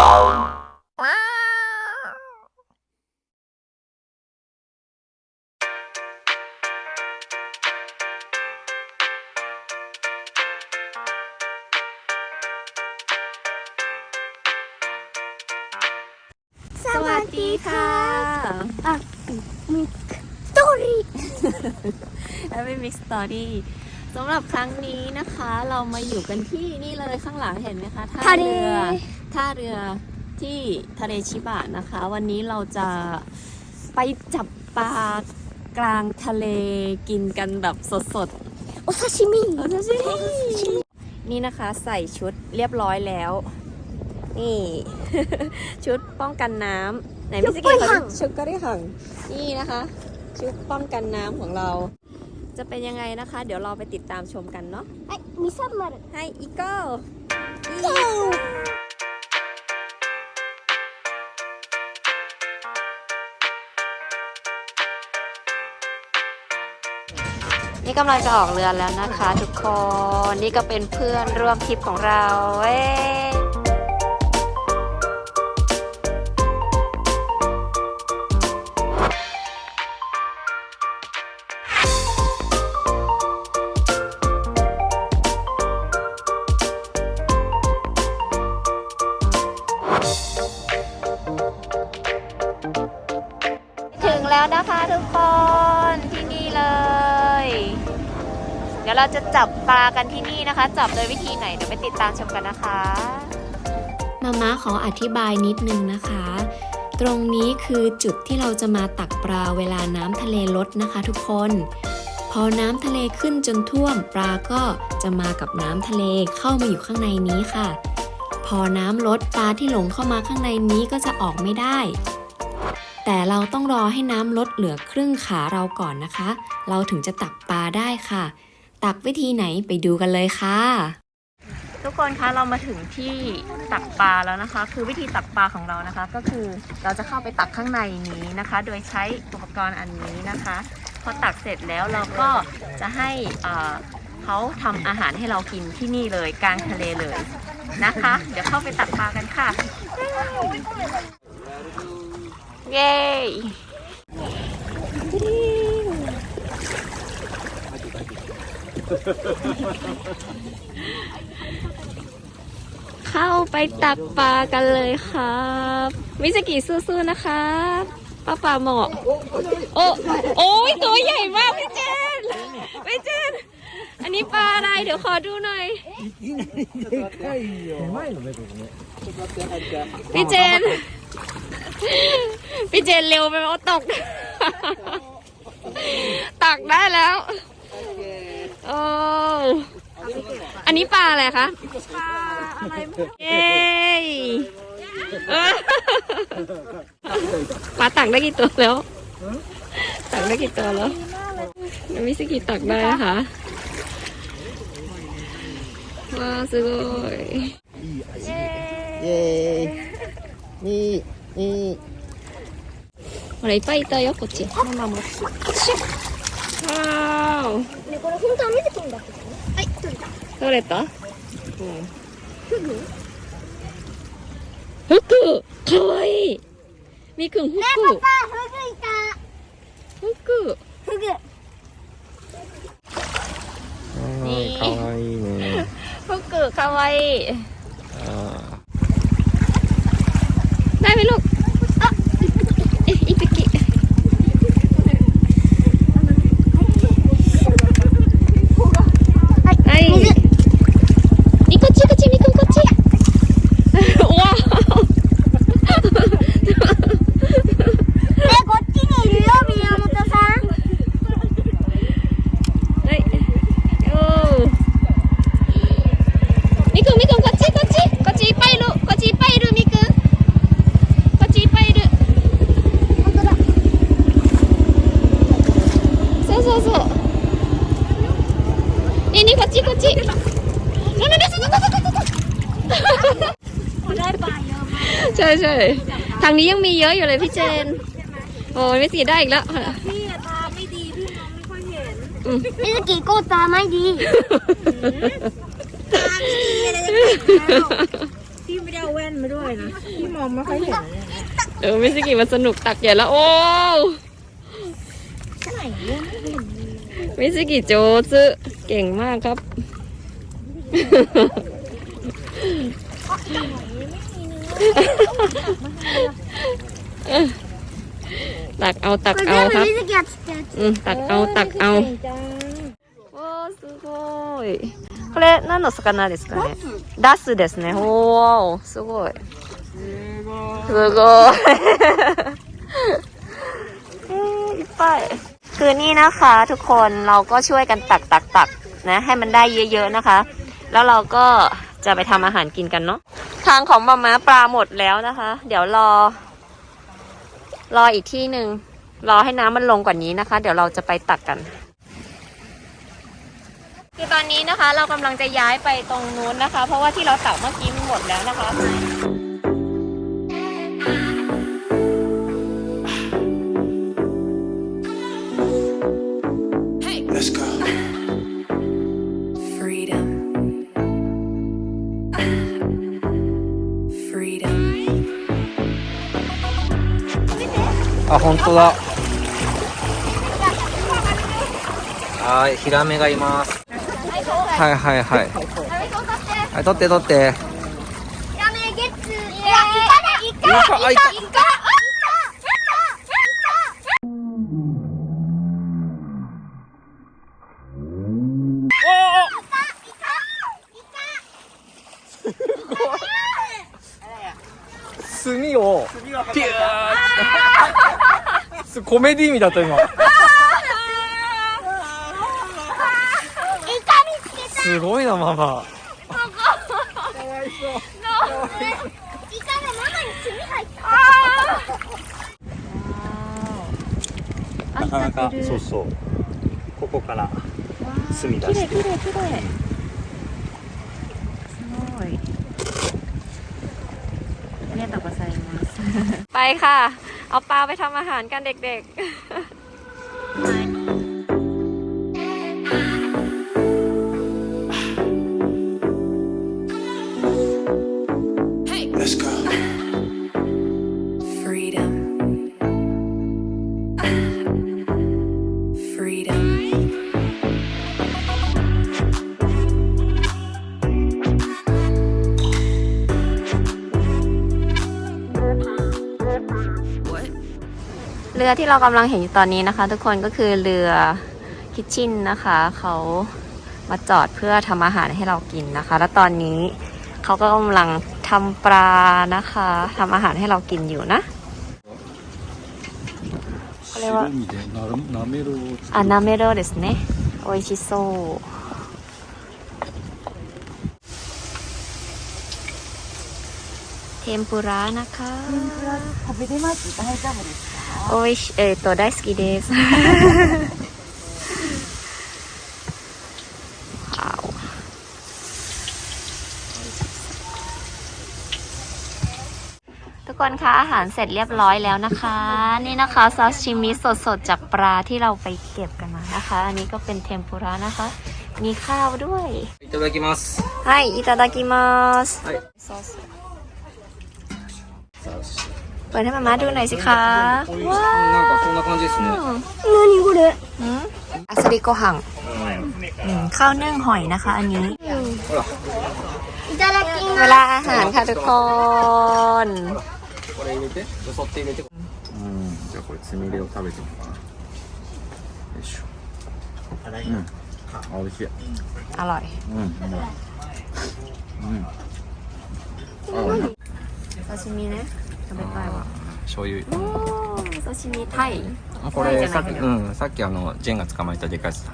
สวัสดีค่ะอะมีสตอรี่แอปมิกสตอรี่ สำหรับครั้งนี้นะคะเรามาอยู่กันที่นี่เลยข้างหลังเห็นไหมคะท่าเรือท่าเรือที่ทะเลชิบะนะคะ วันนี้เราจะไปจับปลากลางทะเลกินกันแบบสดโอซาชิมิๆโอ้ใช่นี่นะคะใส่ชุดเรียบร้อยแล้ว นี่ ชุดป้องกันน้ำไหนพี่สกิเขาชุดก็ได้หังนี่นะคะ ชุดป้องกันน้ำของเรา จะเป็นยังไงนะคะ เดี๋ยวเราไปติดตามชมกันเนาะไอ้มิซัมมารุให้อีโก้นี่กำลังจะออกเรือแล้วนะคะ ทุกคน นี่ก็เป็นเพื่อนร่วมทริปของเราเว้ย เราจะจับปลากันที่นี่นะคะ จับโดยวิธีไหนเดี๋ยวไปติดตามชมกันนะคะมาม่าขออธิบายนิดนึงนะคะ ตรงนี้คือจุดที่เราจะมาตักปลาเวลาน้ำทะเลลดนะคะทุกคน พอน้ำทะเลขึ้นจนท่วมปลาก็จะมากับน้ำทะเลเข้ามาอยู่ข้างในนี้ค่ะ พอน้ำลดปลาที่หลงเข้ามาข้างในนี้ก็จะออกไม่ได้ แต่เราต้องรอให้น้ำลดเหลือครึ่งขาเราก่อนนะคะ เราถึงจะตักปลาได้ค่ะ ตักวิธีไหนไปดูกันเลยค่ะ ทุกคนคะเรามาถึงที่ตักปลาแล้วนะคะ คือวิธีตักปลาของเรานะคะ ก็คือเราจะเข้าไปตักข้างในนี้นะคะ โดยใช้อุปกรณ์อันนี้นะคะ พอตักเสร็จแล้วเราก็จะให้เขาทำอาหารให้เรากินที่นี่เลยกลางทะเลเลยนะคะ เดี๋ยวเข้าไปตักปลากันค่ะ เย้ เข้าไปตักปลากันเลยครับ มิสกิสู้ๆนะครับป้าปลาหมอโอ้โอ้ยตัวใหญ่มากพี่เจนพี่เจนอันนี้ปลาอะไร เดี๋ยวขอดูหน่อยพี่เจนพี่เจนเร็วไปโอ้ตกตักได้แล้ว โอ้อันนี้ปลาอะไรคะปลาอะไรเย้เออปลาตักได้กี่ตัวแล้ว ตักได้กี่ตัวแล้วมิสกิตักได้นะคะว้าวすごいイエーイににほらいっぱいいたよこっちママもシュッ ね、これ本当は見てくんだはい、取れた。取れたうん。かわいい。みくん、いた。いいね。いい。ああ。の จิ กุจินั่นนั่นใช่ใช่ทางนี้ยังมีเยอะอยู่เลยพี่เจน โอ้ยไม่สีได้อีกแล้ว พี่ตาไม่ดี พี่มองไม่ค่อยเห็นพี่สกีโก้ตาไม่ดีตาดีอะไรพี่ไม่ได้เอาแว่นมาด้วยนะ พี่มองไม่ค่อยเห็นเออไม่สกีมันสนุกตักใหญ่แล้วโอ้ใช่เนี่ย มิสกิโจซึเก่งมากครับ ตักเอาตัก これ เอา 全部 ครับ 水着がつったやつ อืมตักเอาตักเอาโอ้すごいこれ何の魚ですかねダスですねおおすごいすごいเอ๊ะいっぱい คือนี่นะคะทุกคนเราก็ช่วยกันตักตักตักนะให้มันได้เยอะๆนะคะ แล้วเราก็จะไปทำอาหารกินกันเนาะทางของมาม่าปลาหมดแล้วนะคะ เดี๋ยวรอ รออีกที่หนึ่งรอให้น้ำมันลงกว่านี้นะคะ เดี๋ยวเราจะไปตักกัน คือตอนนี้นะคะ เรากำลังจะย้ายไปตรงนู้นนะคะ เพราะว่าที่เราตักเมื่อกี้มันหมดแล้วนะคะ 当だ。はい、ヒラメがいます。はいはいはい。はい、取って取って。やめゲッツいやイカだイカイカあイカイカイカ炭をピューコメディーみだった今イカ見つけたすごいなママイカがママに炭入ったなかなかそうそうここから炭出してすごいありがとうございますไปค่ะ เอาปลาไปทำอาหารกันเด็กๆ เรือที่เรากำลังเห็นอยู่ตอนนี้นะคะ ทุกคนก็คือเรือคิทชินนะคะ เขามาจอดเพื่อทำอาหารให้เรากินนะคะ แล้วตอนนี้เขาก็กำลังทำปลานะคะทำอาหารให้เรากินอยู่นะこれは白身でななめろうを作あなめろうですね美味しそう天ぷらนะคะ食べれます大丈夫です かおいしえっ、と大好きです。わおทุกคนคะอาหารเสร็จเรียบร้อยแล้วนะคะ นี่นะคะซาชิมิสดๆ จากปลาที่เราไปเก็บกันมานะคะ อันนี้ก็เป็นเทมปุระนะคะ มีข้าวด้วย いただきますはいいただきますはいซอส เปิดให้มาม่าดูหน่อยสิคะว้าว なんかそんな感じですね何これอืมอาซาริโกหังอืมข้าวนึ่งหอยนะคะ อันนี้ ほらいただき เว ます ลาอาหารค่ะทุกคน これ入れてよそって入れてうんじゃあこれつみれを食べてみようかなよいしょうんあ美味しい อร่อย うんうまいうんあซาชิมิね食べたいわ 醤油おー刺身タイあこれさっきうんさっきあのジェンが捕まえたでかいやつだ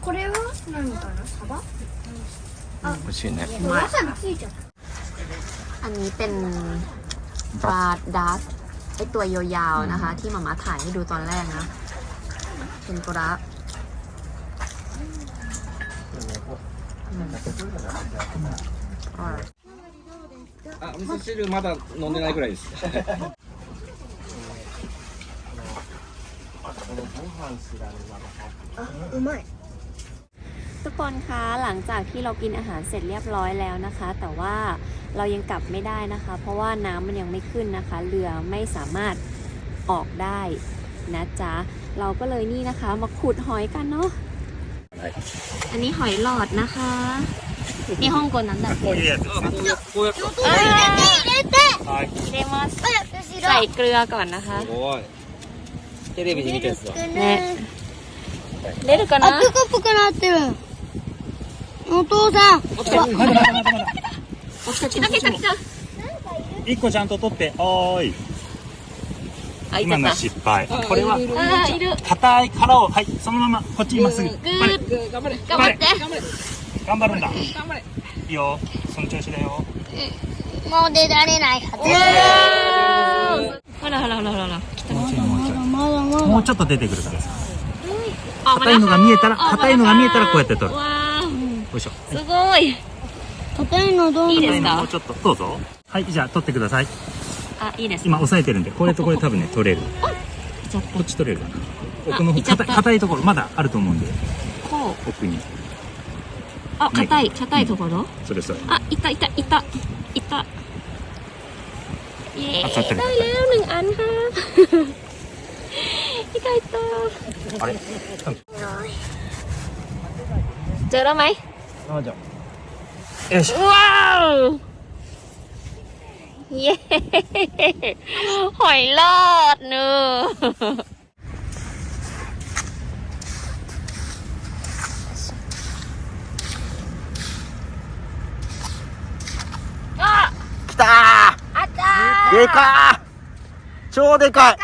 これは何かなサバ美味しいねわさびついちゃった อันนี้เป็นปลาดัสไอตัวยาวๆนะคะ ที่มาม่าถ่ายให้ดูตอนแรกนะเป็นกุระอืมอร่อย あ味噌汁まだ飲んでないくらいですうまい ทุก กคนคะหลังจากที่เรากินอาหารเสร็จเรียบร้อยแล้วนะคะ แต่ว่าเรายังกลับไม่ได้นะคะ เพราะว่าน้ำมันยังไม่ขึ้นนะคะ เรือไม่สามารถออกได้นะจ๊ะเราก็เลยนี่นะคะ มาขุดหอยกันเนาะอันนี้หอยหลอดนะคะ 日本語なんだこういうや。つこうやって。入れて。入れます。さあいくらかな。すごい。テレビで見たやつだね。出るかな？あぷくぷくなってる。お父さん。一個ちゃんと取って。おーい。今の失敗これは。硬い殻を。はいそのまま。こっちまっすぐ。頑張れ。頑張って。頑張るんだ。いいよ。その調子だよもう出られないはず。ほらほらほらほらほら。来たもうちょいもうちょい。まだまもうちょっと出てくるからさ。あ硬いのが見えたら硬いのが見えたらこうやって取る。よいしょ。すごい。硬いのどういいですか？もうちょっとどうぞ。はいじゃあ取ってください。あいいです今押さえてるんでこれとこれ多分ね取れる。こっち取れるかな。奥の方硬いところまだあると思うんで。こう。奥にあ硬い硬いところそれそれあいたいたいたいたเย้ あ当たってる ได้แล้วหนึ่งอันค่ะพี่ไก่ตัว あれ เจอแล้วไหม あじゃあよし ว้าวเย้หอยลอดเนอะ 来たあったーでかー超でかい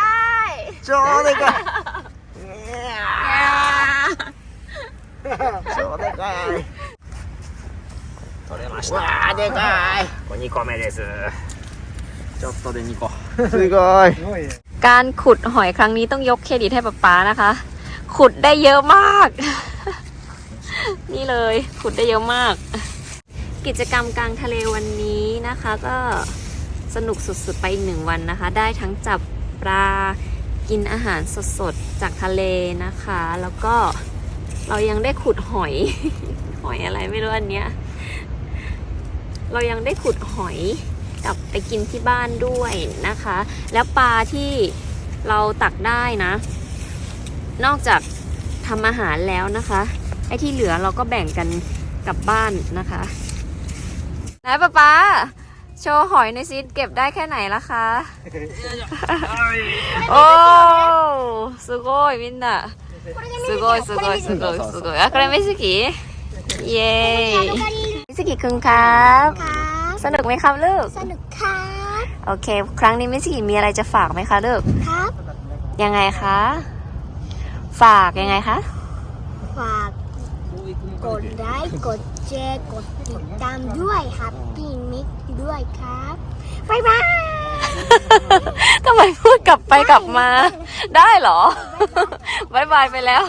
超でかい超でかい取れましわーでかいこれ2個目ですちょっとで2個すごい การขุดหอยครั้งนี้ต้องยกเครดิตให้ป๊าป๊านะคะ ขุดได้เยอะมาก นี่เลย ขุดได้เยอะมาก กิจกรรมกลางทะเลวันนี้นะคะ ก็สนุกสุดๆไปหนึ่งวันนะคะ ได้ทั้งจับปลากินอาหารสดๆ จากทะเลนะคะ แล้วก็เรายังได้ขุดหอย หอยอะไรไม่รู้อันเนี้ยเรายังได้ขุดหอยกลับไปกินที่บ้านด้วยนะคะ แล้วปลาที่เราตักได้นะ นอกจากทำอาหารแล้วนะคะ ไอ้ที่เหลือเราก็แบ่งกันกลับบ้านนะคะ ไหนป๊าป๊าโชว์หอยในอยซิเก็บได้แค่ไหนละคะ โอ้すごいみんなすごいすごいすごいすごいあこれミスキイエーイมิสกิคุณครับ ครับ สนุกไหมครับลูก สนุกครับ โอเค ครั้งนี้มิสกิมีอะไรจะฝากไหมคะลูก ครับ ยังไงคะ ฝากยังไงคะ ฝาก กดไลค์กดแชร์กดติดตามด้วยฮับปี้มิกด้วยครับบ๊ายบายทำไมพูดกลับไปกลับมา ได้เหรอบายบายไปแล้ว